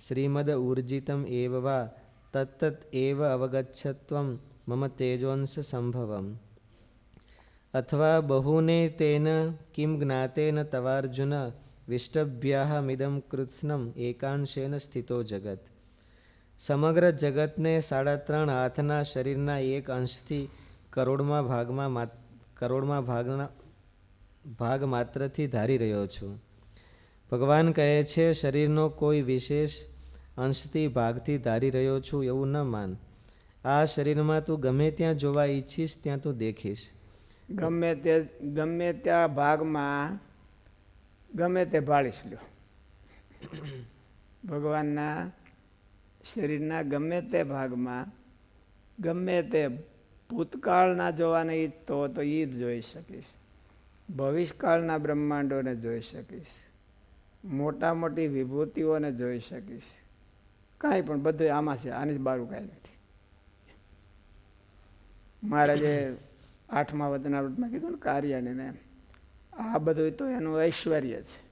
શ્રીમદ ઉર્જિતમ એવ વા તત્તત એવ અવગચ્છત્વમ મમ તેજોંશ સંભવમ અથવા બહુને તેન કિમ જ્ઞાતેન તવાર્જુન વિષ્ટભ્યાહમિદમ કૃત્સ્નમ એકાંશેન સ્થિતો જગત સમગ્ર જગતને સાડા ત્રણ હાથના શરીરના એક અંશથી કરોડમાં ભાગમાં કરોડમાં ભાગના ભાગ માત્રથી ધારી રહ્યો છું ભગવાન કહે છે, શરીરનો કોઈ વિશેષ અંશથી ભાગથી ધારી રહ્યો છું એવું ન માન. આ શરીરમાં તું ગમે ત્યાં જોવા ઈચ્છીશ, ત્યાં તું દેખીશ. ગમે તે, ગમે ત્યાં ભાગમાં, ગમે તે ભાળીશ લ્યો. ભગવાનના શરીરના ગમે તે ભાગમાં, ગમે તે ભૂતકાળના જોવાને ઈચ્છતો તો એ જ જોઈ શકીશ. ભવિષ્યકાળના બ્રહ્માંડોને જોઈ શકીશ. મોટા મોટી વિભૂતિઓને જોઈ શકીશ. કાંઈ પણ, બધું આમાં છે, આની જ બારું કાંઈ નથી. મહારાજે આઠમા વતનાવૃતમાં કીધું ને કાર્યને એમ આ બધું તો એનું ઐશ્વર્ય છે.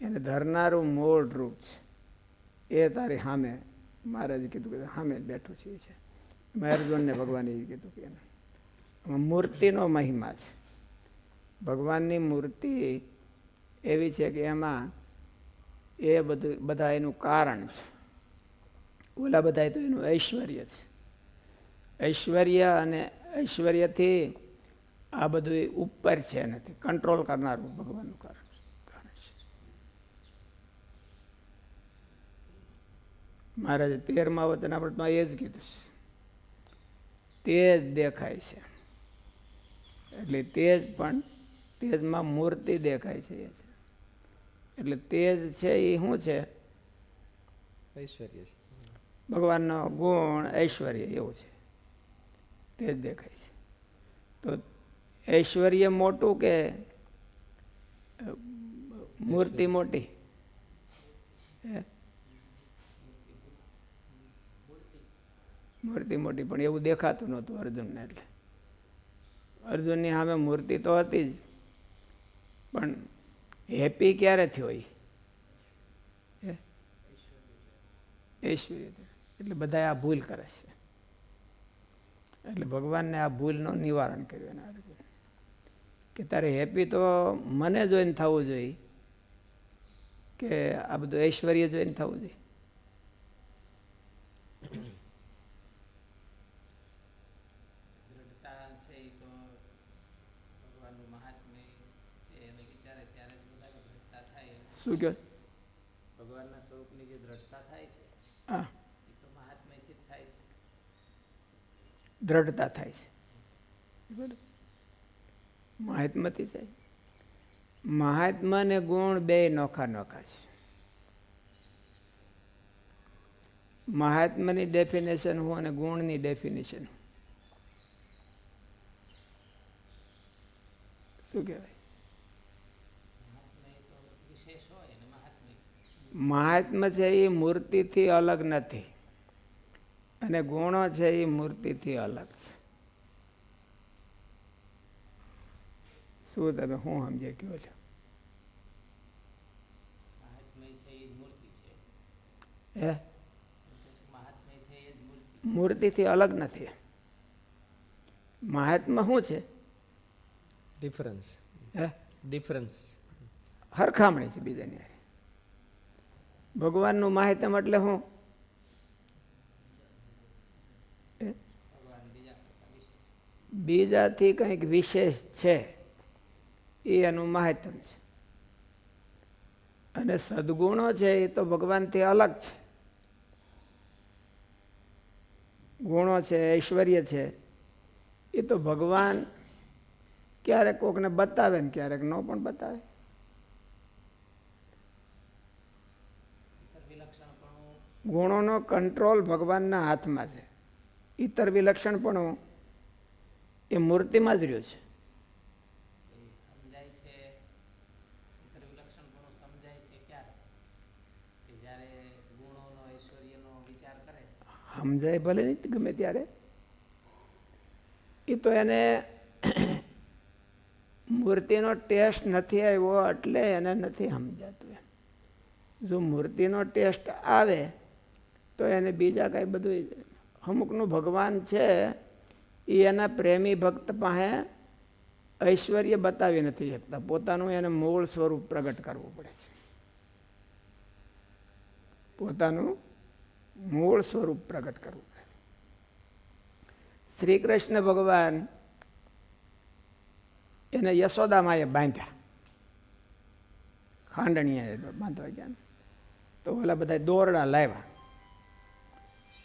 એને ધરનારું મૂળ રૂપ છે. એ તારી સામે, મહારાજે કીધું કે સામે બેઠું છે એ છે. મહેરજોનને ભગવાને એ કીધું કે એને. મૂર્તિનો મહિમા છે. ભગવાનની મૂર્તિ એવી છે કે એમાં એ બધું, બધા એનું કારણ છે. ઓલા બધા તો એનું ઐશ્વર્ય છે. ઐશ્વર્ય અને ઐશ્વર્યથી આ બધું ઉપર છે નથી કંટ્રોલ કરનારું ભગવાનનું કારણ મહારાજે તેરમા વચના વ્રતમાં એ જ કીધું છે. તે જ દેખાય છે. એટલે તેજ પણ તેજમાં મૂર્તિ દેખાય છે એટલે તેજ છે એ શું છે? ઐશ્વર્ય છે. ભગવાનનો ગુણ ઐશ્વર્ય એવું છે. તે જ દેખાય છે. તો ઐશ્વર્ય મોટું કે મૂર્તિ મોટી? હે? મૂર્તિ મોટી પણ એવું દેખાતું નહોતું અર્જુનને એટલે. અર્જુનની સામે મૂર્તિ તો હતી જ પણ હેપી ક્યારે થયો એ ઐશ્વર્ય એટલે બધા આ ભૂલ કરે છે. એટલે ભગવાનને આ ભૂલનું નિવારણ કર્યું એના અર્જુન કે તારે હેપી તો મને જોઈને થવું જોઈએ. કે આ બધું ઐશ્વર્ય જોઈને થવું જોઈએ દ્રઢતા છે એ તો ભગવાનનું મહાત્મ્ય છે એને વિચારે ત્યારે જ બધાને દ્રઢતા થાય શું કે? ભગવાનના સ્વરૂપની જે દ્રઢતા થાય છે હા. એ તો મહાત્મ્યથી થાય છે. દ્રઢતા થાય છે. મહાત્માથી થાય. મહાત્મા ને ગુણ બે નોખા નોખા છે. મહાત્માની ડેફિનેશન હું અને ગુણની ડેફિનેશન શું કહેવાય મહાત્મ્ય તો વિશેષ હોય અને મહાત્મ્ય મહાત્મા છે એ મૂર્તિથી અલગ નથી. અને ગુણો છે એ મૂર્તિથી અલગ છે. શું તમે હું સમજે કયો છો? એ જ મૂર્તિ છે. હે? મહાત્મ્ય છે એ જ મૂર્તિ. મૂર્તિથી અલગ નથી. મહાત્મા શું છે? ડિફરન્સ હે? ડિફરન્સ હરખામણી છે બીજાની હારે. ભગવાનનું માહિતમ એટલે શું બીજાથી કંઈક વિશેષ છે, એ એનું માહિતમ છે. અને સદગુણો છે એ તો ભગવાનથી અલગ છે. ગુણો છે, ઐશ્વર્ય છે, એ તો ભગવાન ક્યારેક કોકને બતાવે ને ક્યારેક ન પણ બતાવે ઇતર વિલક્ષણપણું ગુણોનો કંટ્રોલ ભગવાનના હાથમાં છે. ઇતર વિલક્ષણપણો એ મૂર્તિમાં જ રહ્યું છે. સમજાય ભલે નહીં ગમે ત્યારે. એ તો એને મૂર્તિનો ટેસ્ટ નથી આવ્યો એટલે એને નથી સમજાતું એમ. જો મૂર્તિનો ટેસ્ટ આવે તો એને બીજા કાંઈ બધું અમુકનું ભગવાન છે, એ એના પ્રેમી ભક્ત પાસે ઐશ્વર્ય બતાવી નથી શકતા. પોતાનું એને મૂળ સ્વરૂપ પ્રગટ કરવું પડે છે. પોતાનું મૂળ સ્વરૂપ પ્રગટ કરવું પડે શ્રી કૃષ્ણ ભગવાન એને યશોદામાએ બાંધ્યા. ખાંડણીએ બાંધવા ગયા. તો ઓલા બધા દોરડા લાવ્યા.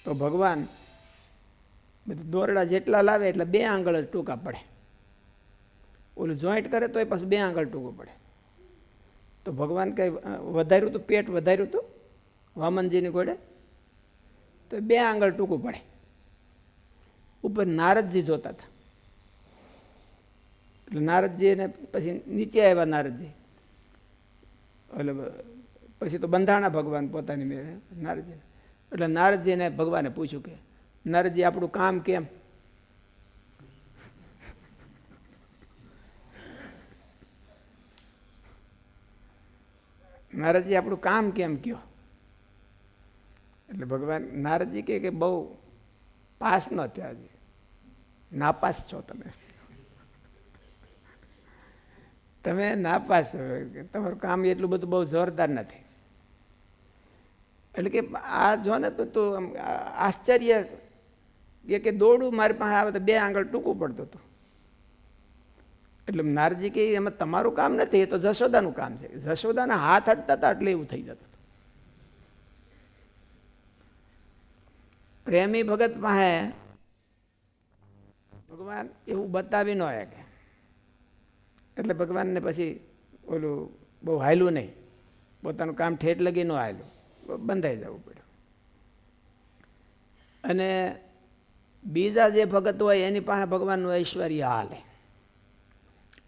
તો ભગવાન બધા દોરડા જેટલા લાવે એટલે બે આંગળ જ ટૂંકા પડે. ઓલું જોઈન્ટ કરે તો એ પાછું બે આંગળ ટૂંકું પડે. તો ભગવાન કંઈ વધાર્યું હતું પેટ વધાર્યું હતું વામનજીની ઘોડે તો બે આંગળ ટૂંકું પડે. ઉપર નારદજી જોતા હતા. એટલે નારદજીને પછી નીચે આવ્યા નારદજી. એટલે પછી તો બંધાણા ભગવાન પોતાની મેળે નારદજી એટલે નારદજીને ભગવાને પૂછ્યું કે, નારદજી, આપણું કામ કેમ? નારદજી, આપણું કામ કેમ કયો? એટલે ભગવાન, નારદજી કહે કે બહુ પાસ ન થયા નાપાસ છો તમે. તમે નાપાસ તમારું કામ એટલું બધું બહુ જોરદાર નથી. એટલે કે આ જો ને તો તું આમ આશ્ચર્ય કે કે દોડું મારી પાસે આવે તો બે આંગળ ટૂંકું પડતું હતું. એટલે નારજી કે એમાં તમારું કામ નથી, એ તો જશોદાનું કામ છે. જશોદાના હાથ હટતા હતા એટલે એવું થઈ જતું પ્રેમી ભગત પાસે ભગવાન એવું બતાવી ન કે એટલે ભગવાનને પછી ઓલું બહુ હાયલું નહીં. પોતાનું કામ ઠેઠ લગી ન હાયલું. બંધાઈ જવું પડ્યું અને બીજા જે ભગત હોય, એની પાસે ભગવાનનું ઐશ્વર્ય હાલે.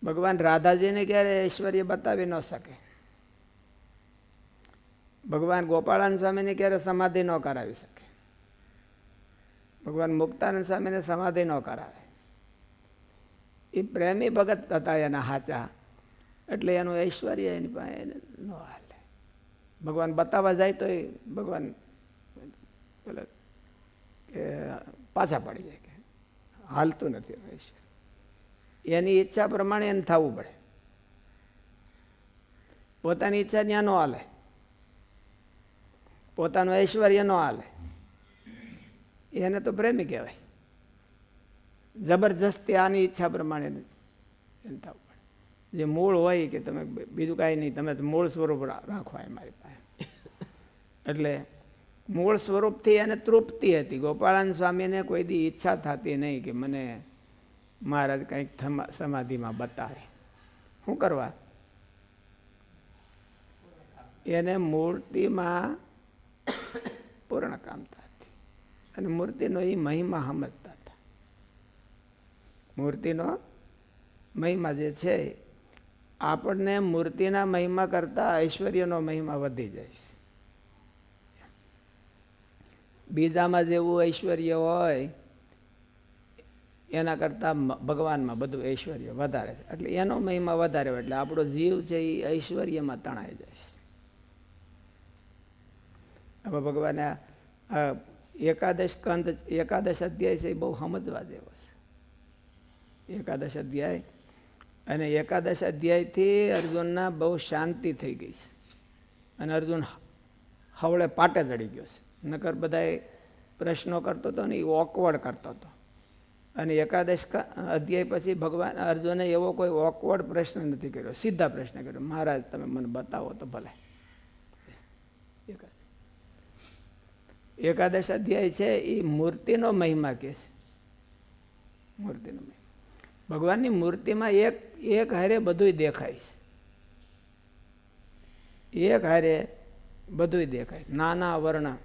ભગવાન રાધાજીને ક્યારે ઐશ્વર્ય બતાવી ન શકે? ભગવાન ગોપાળાનંદ સ્વામીને ક્યારે સમાધિ ન કરાવી શકે? ભગવાન મુક્તાનંદ સ્વામીને સમાધિ ન કરાવે. એ પ્રેમી ભગત હતા એના હાચા. એટલે એનું ઐશ્વર્ય એની પાસે ન હાલે. ભગવાન બતાવવા જાય તો ભગવાન બોલે પાછા પડી જાય કે હાલતું નથી રહેશે એની ઈચ્છા પ્રમાણે એને થવું પડે. પોતાની ઈચ્છા ત્યાં ન હાલે. પોતાનું ઐશ્વર્ય ન હાલે. એને તો પ્રેમી કહેવાય. જબરજસ્તી આની ઈચ્છા પ્રમાણે એને થવું. જે મૂળ હોય કે તમે બીજું કાંઈ નહીં, તમે મૂળ સ્વરૂપ રાખવા એ મારી પાસે. એટલે મૂળ સ્વરૂપથી એને તૃપ્તિ હતી. ગોપાળાન સ્વામીને કોઈ દી ઈચ્છા થતી નહીં કે મને મહારાજ કંઈક સમાધિમાં બતાવે. શું કરવા? એને મૂર્તિમાં પૂર્ણ કામતા હતી અને મૂર્તિનો એ મહિમા સમજતા હતા. મૂર્તિનો મહિમા જે છે આપણને મૂર્તિના મહિમા કરતાં ઐશ્વર્યનો મહિમા વધી જાય છે. બીજામાં જેવું ઐશ્વર્ય હોય, એના કરતાં ભગવાનમાં બધું ઐશ્વર્ય વધારે છે. એટલે એનો મહિમા વધારે એટલે આપણો જીવ છે એ ઐશ્વર્યમાં તણાઈ જાય છે. હવે ભગવાને એકાદશ કંદ એકાદશ અધ્યાય છે એ બહુ સમજવા જેવો છે. એકાદશ અધ્યાય અને એકાદશ અધ્યાયથી અર્જુનના બહુ શાંતિ થઈ ગઈ છે. અને અર્જુન હવળે પાટે ચડી ગયો છે. નકર બધાએ પ્રશ્નો કરતો હતો ને એ ઓકવર્ડ કરતો હતો. અને એકાદશ અધ્યાય પછી ભગવાન, અર્જુને એવો કોઈ ઓકવર્ડ પ્રશ્ન નથી કર્યો. સીધા પ્રશ્ન કર્યો. મહારાજ, તમે મને બતાવો તો ભલે. એકાદશ અધ્યાય છે એ મૂર્તિનો મહિમા કહે છે? મૂર્તિનો મહિમા. ભગવાનની મૂર્તિમાં એક એક હારે બધુંય દેખાય છે. એક હારે બધુંય દેખાય નાના વર્ણ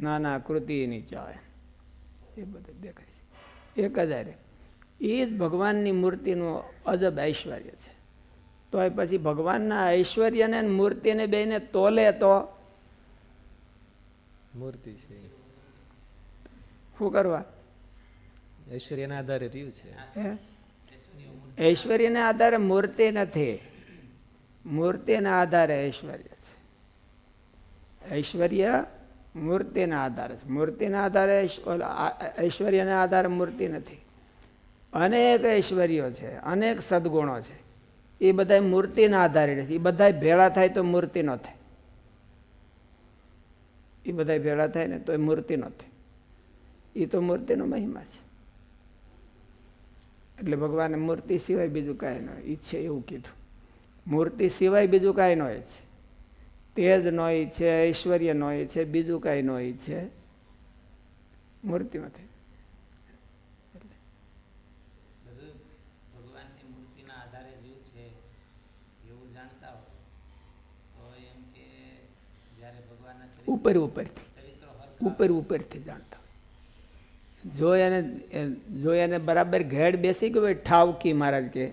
નાના કૃતિની ચાય એ બધું દેખાય છે. એક જ હારે. એ જ ભગવાનની મૂર્તિનું અજબ ઐશ્વર્ય છે. તો એ પછી ભગવાનના ઐશ્વર્યને મૂર્તિને બેને તોલે તો? મૂર્તિ છે. શું કરવા? ઐશ્વર્યના આધારે રહ્યું છે. હે? ઐશ્વર્યના આધારે મૂર્તિ નથી. મૂર્તિના આધારે ઐશ્વર્ય છે. ઐશ્વર્ય મૂર્તિના આધારે છે. મૂર્તિના આધારે ઐશ્વર્યના આધારે મૂર્તિ નથી. અનેક ઐશ્વર્યો છે, અનેક સદગુણો છે. એ બધા મૂર્તિના આધારે નથી. એ બધા ભેળા થાય તો મૂર્તિ નો થાય. એ બધા ભેળા થાય ને તો એ મૂર્તિ ન થાય. એ તો મૂર્તિનો મહિમા છે. એટલે ભગવાને મૂર્તિ સિવાય બીજું કાંઈ ન હોય. ઈચ્છે એવું કીધું. મૂર્તિ સિવાય બીજું કાંઈ ન હોય છે તેજ ન છે ઐશ્વર્ય નો છે બીજું કાંઈ નો છે. મૂર્તિમાંથી છે હોય ભગવાનના ચરિત્ર- ઉપર ઉપરથી. ઉપર ઉપરથી જાણતા હોય. જો એને જો એને બરાબર ઘેડ બેસી ગયો હોય ઠાવકી મહારાજ કે,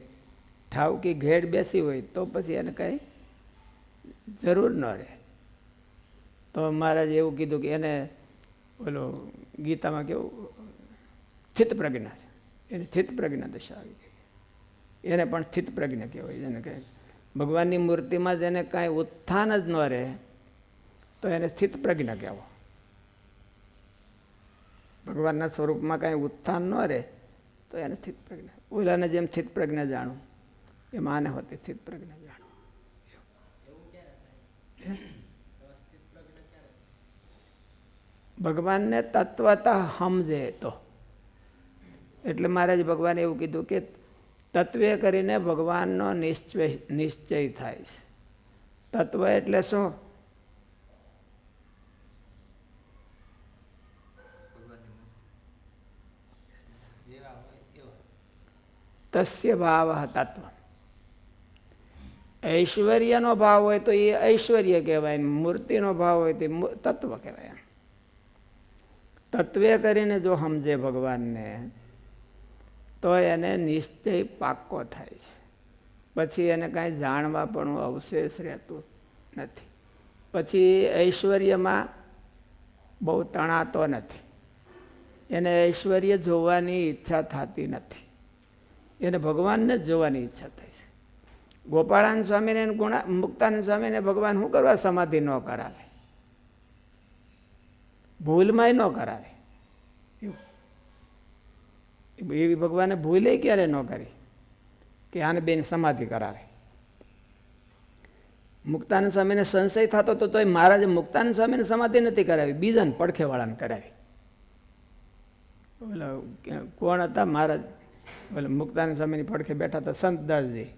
ઠાવકી ઘેડ બેસી હોય તો પછી એને કાંઈ જરૂર ન રહે. તો મહારાજે એવું કીધું કે એને ઓલો ગીતામાં કેવું સ્થિત પ્રજ્ઞા છે. એને સ્થિત પ્રજ્ઞા દશા આવી ગઈ. એને પણ સ્થિત પ્રજ્ઞા કહેવાય. જેને કહે ભગવાનની મૂર્તિમાં જ એને કાંઈ ઉત્થાન જ ન રહે, તો એને સ્થિત પ્રજ્ઞા કહેવો ભગવાનના સ્વરૂપમાં કાંઈ ઉત્થાન ન રહે, તો એને સ્થિત પ્રજ્ઞા ઓલાને જેમ સ્થિત પ્રજ્ઞા જાણું એમ આને હોતી સ્થિત પ્રજ્ઞા જાણું ભગવાનને તત્વતા સમજે તો. એટલે મહારાજ ભગવાને એવું કીધું કે તત્વે કરીને ભગવાનનો નિશ્ચય નિશ્ચય થાય છે. તત્વ એટલે શું જેવા હોય એવા તસ્ય ભાવ તત્વ ઐશ્વર્યનો ભાવ હોય તો એ ઐશ્વર્ય કહેવાય મૂર્તિનો ભાવ હોય તો તત્વ કહેવાય તત્વે કરીને જો સમજે ભગવાનને તો એને નિશ્ચય પાક્કો થાય છે પછી એને કાંઈ જાણવા પણ અવશેષ રહેતું નથી પછી ઐશ્વર્યમાં બહુ તણાતો નથી એને ઐશ્વર્ય જોવાની ઈચ્છા થતી નથી એને ભગવાનને જ જોવાની ઈચ્છા થાય છે. ગોપાળાન સ્વામીને ગુણા મુક્તાનંદ સ્વામીને ભગવાન શું કરવા? સમાધિ ન કરાવે. ભૂલમાંય ન કરાવે. એવી. ભગવાને ભૂલે ક્યારે ન કરી? કે આને બેન સમાધિ કરાવે. મુક્તાનંદ સ્વામીને સંશય થતો તો તોય મહારાજે મુક્તાનંદ સ્વામીને સમાધિ નથી કરાવી, બીજાને પડખેવાળાને કરાવી. કોણ હતા? મહારાજ. ઓલા મુક્તાનંદ સ્વામીની પડખે બેઠા હતા સંત દાસજી,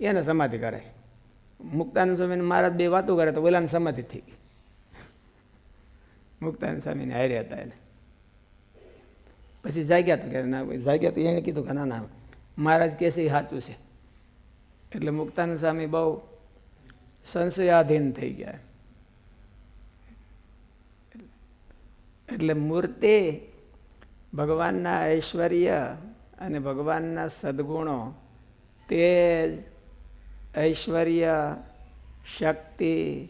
એને સમાધિ કરાવી મુક્તાનંદ સ્વામીને મહારાજ બે વાતો કરે તો ઓલાને સમાધિ થઈ ગઈ. મુક્તાનંદ સ્વામીને હાર્યા હતા એને. પછી જાગ્યા તો કે જાગ્યા તો એણે કીધું કે ના ના, મહારાજ કે છે સાચું છે. એટલે મુક્તાનંદ સ્વામી બહુ સંશયાધીન થઈ ગયા. એટલે મૂર્તિ ભગવાનના ઐશ્વર્ય અને ભગવાનના સદગુણો તેજ, ઐશ્વર્ય, શક્તિ,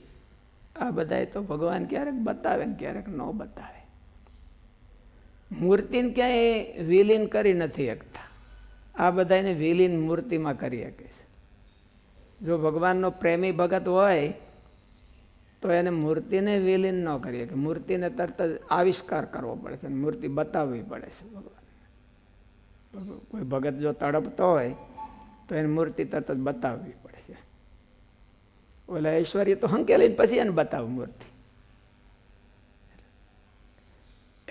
આ બધાય તો ભગવાન ક્યારેક બતાવે ને ક્યારેક ન બતાવે. મૂર્તિને ક્યાંય વિલીન કરી નથી શકતા. આ બધાને વિલીન મૂર્તિમાં કરી શકે છે. જો ભગવાનનો પ્રેમી ભગત હોય, તો એને મૂર્તિને વિલીન ન કરી શકે. મૂર્તિને તરત જ આવિષ્કાર કરવો પડે છે મૂર્તિ બતાવવી પડે છે ભગવાન. કોઈ ભગત જો તડપતો હોય, તો એની મૂર્તિ તરત જ બતાવવી પડે છે ઓલા ઐશ્વર્ય તો હંકેલીને પછી એને બતાવ મૂર્તિ.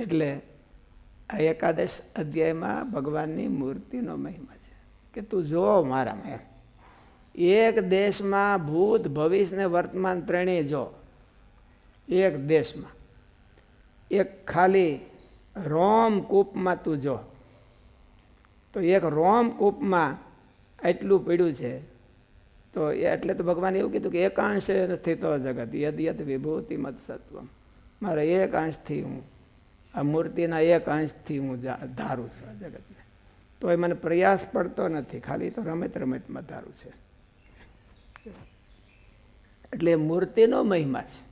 એટલે આ એકાદશ અધ્યાયમાં ભગવાનની મૂર્તિનો મહિમા છે કે તું જો મારામાં એમ. એક દેશમાં ભૂત ભવિષ્ય ને વર્તમાન ત્રણેય જો. એક દેશમાં. એક ખાલી રોમ કૂપમાં તું જો. તો એક રોમકૂપમાં એટલું પડ્યું છે. તો એટલે તો ભગવાને એવું કીધું કે એકાંશે સ્થિતો જગત, યદ યદ વિભૂતિ મત સત્વમ. મારે એક અંશથી હું, આ મૂર્તિના એક અંશથી હું ધારું છું આ જગતને. તો એ મને પ્રયાસ પડતો નથી, ખાલી તો રમત રમતમાં ધારું છે. એટલે મૂર્તિનો મહિમા છે.